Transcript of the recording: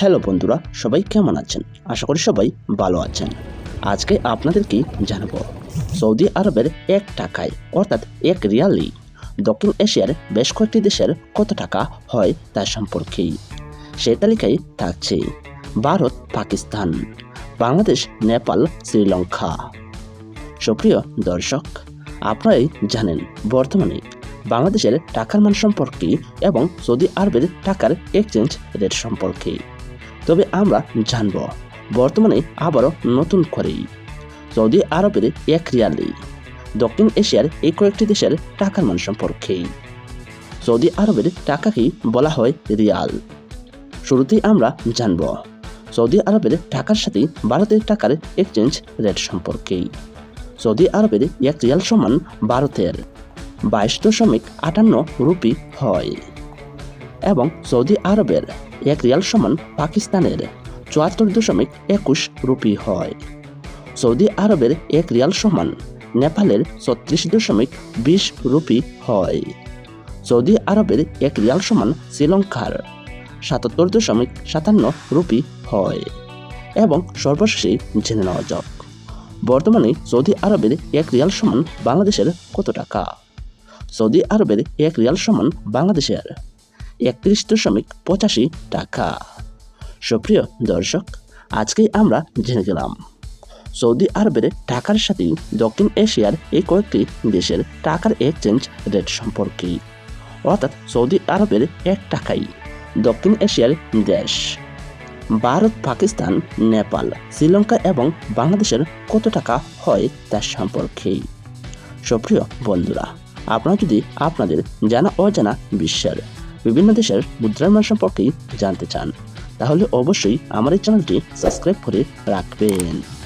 Hello বন্ধুরা, সবাই কেমন আছেন? আশা করি সবাই ভালো আছেন। আজকে আপনাদেরকে জানাব, সৌদি আরবের এক টাকায়, অর্থাৎ এক রিয়ালি, দক্ষিণ এশিয়ার বেশ কয়েকটি দেশের কত টাকা হয় তার সম্পর্কেই সেই তালিকায় থাকছে, ভারত, পাকিস্তান, বাংলাদেশ, নেপাল, শ্রীলঙ্কা। সুপ্রিয় দর্শক, আপনারাই জানেন, বর্তমানে বাংলাদেশের টাকার মান সম্পর্কে এবং সৌদি আরবের টাকার এক্সচেঞ্জ রেট সম্পর্কে। তবে আমরা জানব, বর্তমানে আবারও নতুন করেই। সৌদি আরবের এক রিয়ালি, দক্ষিণ এশিয়ার এই কয়েকটি দেশের টাকার মান সম্পর্কে। সৌদি আরবের টাকাকেই বলা হয় রিয়াল। শুরুতেই আমরা জানব, সৌদি আরবের টাকার সাথে ভারতের টাকার এক্সচেঞ্জ রেট সম্পর্কেই সৌদি আরবের এক রিয়াল সমান ভারতের বাইশ দশমিক আটান্ন রুপি হয়। এবং সৌদি আরবের এক রিয়াল সমান পাকিস্তানের চুয়াত্তর দশমিক একুশ রুপি হয়। সৌদি আরবের এক রিয়াল সমান নেপালের ছত্রিশ দশমিক বিশ রুপি হয়। সৌদি আরবের এক রিয়াল সমান শ্রীলঙ্কার সাতাত্তর দশমিক সাতান্ন রুপি হয় এবং সর্বশেষে জেনে নেওয়া যাক, বর্তমানে সৌদি আরবের এক রিয়াল সমান বাংলাদেশের কত টাকা? সৌদি আরবের এক রিয়াল সমান বাংলাদেশের একত্রিশ দশমিক পঁচাশি টাকা। সুপ্রিয় দর্শক আজকেই আমরা জেনে গেলাম, সৌদি আরবের টাকার সাথে দক্ষিণ এশিয়ার এই কয়েকটি দেশের টাকার এক্সচেঞ্জ রেট সম্পর্কে, অর্থাৎ সৌদি আরবের এক টাকাই দক্ষিণ এশিয়ার দেশ। ভারত, পাকিস্তান, নেপাল, শ্রীলঙ্কা এবং বাংলাদেশের কত টাকা হয় তার সম্পর্কে। সুপ্রিয় বন্ধুরা, আপনারা যদি আপনাদের জানা অজানা বিশ্বের বিভিন্ন দেশের মুদ্রার মান সম্পর্কে জানতে চান, তাহলে অবশ্যই আমার এই চ্যানেলটি সাবস্ক্রাইব করে রাখবেন।